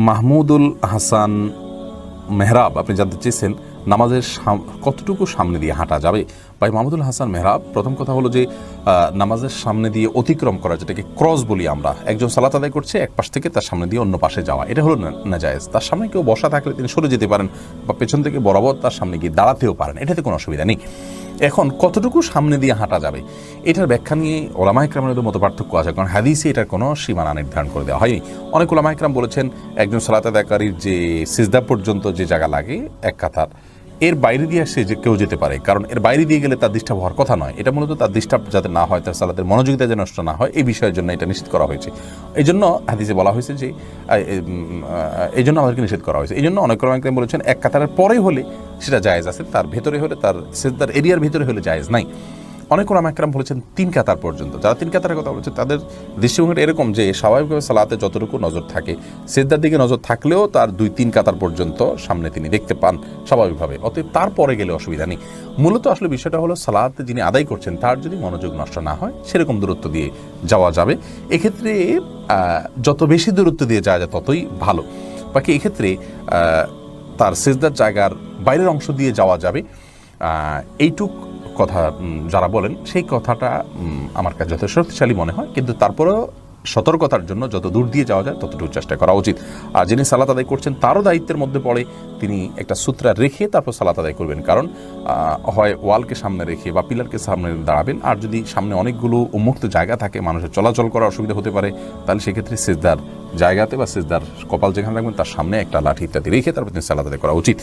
মাহমুদুল হাসান মেহরাব আপনি জানতে চেয়েছেন নামাজের কতটুকু সামনে দিয়ে হাঁটা যাবে? ভাই, মাহমুদুল হাসান মেহরাব, প্রথম কথা হলো যে নামাজের সামনে দিয়ে অতিক্রম করা, যেটাকে ক্রস বলি আমরা, একজন সালাত আদায় করছে, এক পাশ থেকে তার সামনে দিয়ে অন্য পাশে যাওয়া, এটা হলো নাজায়েজ। তার সামনে কেউ বসা থাকলে তিনি সরে যেতে পারেন বা পেছন থেকে বরাবর তার সামনে গিয়ে দাঁড়াতেও পারেন, এটাতে কোনো অসুবিধা নেই। এখন, কতটুকু সামনে দিয়ে হাঁটা যাবে? এটার ব্যাখ্যা নিয়ে ওলামাই ক্রামের মতো পার্থক্য আছে, কারণ হাদিসে এটার কোনো সীমানা নির্ধারণ করে দেওয়া হয়নি। অনেক ওলামাই ক্রাম বলেছেন, একজন সালাত আদায়কারীর যে সিজদা পর্যন্ত যে জায়গা লাগে, এক কাতার এর বাইরে দিয়ে সে যে কেউ যেতে পারে, কারণ এর বাইরে দিয়ে গেলে তার ডিস্টার্ব হওয়ার কথা নয়। এটা মূলত তার ডিস্টার্ব যাতে না হয়, তার সালাতের মনোযোগিতা যেন নষ্ট না হয়, এই বিষয়ের জন্য এটা নিশ্চিত করা হয়েছে। এই জন্য হাদিসে বলা হয়েছে যে এই জন্য আমাদেরকে নিষেধ করা হয়েছে। এই জন্য অনেক রকম বলেছেন, এক কাতারের পরে হলে সেটা জায়েজ আছে, তার ভেতরে হলে তার সে তার এরিয়ার ভেতরে হলে জায়েজ নাই। অনেক ওলামা একরাম বলেছেন তিন কাতার পর্যন্ত। যারা তিন কাতারের কথা বলেছে, তাদের দৃষ্টিভঙ্গিটা এরকম যে স্বাভাবিকভাবে সালাতে যতটুকু নজর থাকে সেদ্দার দিকে নজর থাকলেও তার দুই তিন কাতার পর্যন্ত সামনে তিনি দেখতে পান স্বাভাবিকভাবে। অতএব তারপরে গেলে অসুবিধা নেই। মূলত আসলে বিষয়টা হলো, সালাতে যিনি আদায় করছেন, তার যদি মনোযোগ নষ্ট না হয়, সেরকম দূরত্ব দিয়ে যাওয়া যাবে। এক্ষেত্রে যত বেশি দূরত্ব দিয়ে যাওয়া যায়, ততই ভালো। বাকি এক্ষেত্রে তার সেজদার জায়গার বাইরের অংশ দিয়ে যাওয়া যাবে। এইটুক কথা যারা বলেন, সেই কথাটা আমার কাছে যথেষ্ট শক্তিশালী মনে হয়। কিন্তু তারপরেও সতর্কতার জন্য যত দূর দিয়ে যাওয়া যায়, ততটুকু চেষ্টা করা উচিত। আর যিনি সালাত আদায় করছেন, তারও দায়িত্বের মধ্যে পড়ে তিনি একটা সূত্রা রেখে তারপর সালাত আদায় করবেন। কারণ হয় ওয়ালকে সামনে রেখে বা পিলারকে সামনে দাঁড়াবেন, আর যদি সামনে অনেকগুলো উন্মুক্ত জায়গা থাকে, মানুষের চলাচল করার অসুবিধা হতে পারে, তাহলে সেক্ষেত্রে সেজদার জায়গাতে বা সেজদার কপাল যেখানে রাখবেন, তার সামনে একটা লাঠি ইত্যাদি রেখে তারপর তিনি সালাত আদায় করা উচিত।